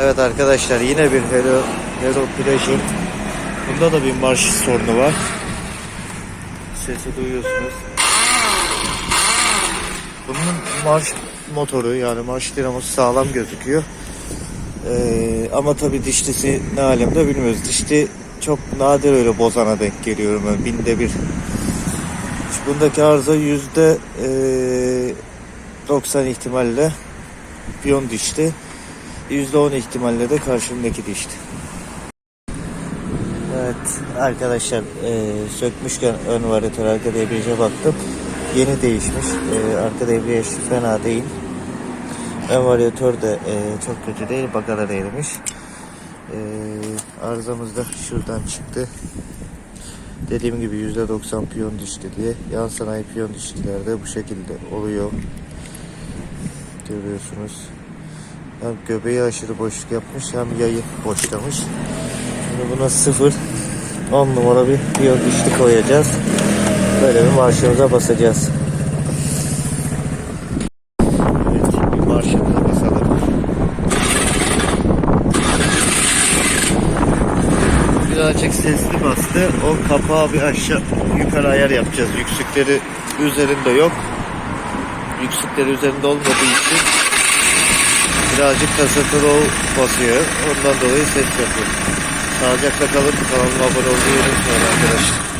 Evet arkadaşlar yine bir Hero, Hero Pleasure. Bunda da bir marş sorunu var. Sesi duyuyorsunuz. Bunun marş motoru yani marş dinamosu sağlam gözüküyor. Ee, ama tabi dişlisi ne alemde bilmiyoruz. Dişli çok nadir öyle bozana denk geliyorum ben binde bir. Bundaki arıza yüzde eee, 90 ihtimalle piyon dişti. %10 ihtimalle de karşımdaki dişti. Evet arkadaşlar eee, sökmüşken ön varyatör arka debriyaja baktım. Yeni değişmiş. Eee, arka debriyaj fena değil. Ön varyatör de eee, çok kötü değil. Baka da değilmiş. Eee arızamız da şuradan çıktı. Dediğim gibi %90 piyon dişli diye. Yan sanayi piyon dişlilerde bu şekilde oluyor. Görüyorsunuz. Hem göbeği aşırı boşluk yapmış hem yayı boşlamış. Şimdi buna sıfır 10 numara bir piyon dişli koyacağız. Böyle bir marşımıza basacağız. Evet. Birazcık sesli bastı. O kapağı bir aşağı yukarı ayar yapacağız. Yüksükleri üzerinde yok. Yüksükleri üzerinde olmadığı için birazcık tasartılı basıyor. Ondan dolayı ses yapıyor. Sağlıcakla kalın. Kanalıma abone olmayı unutmayın arkadaşlar.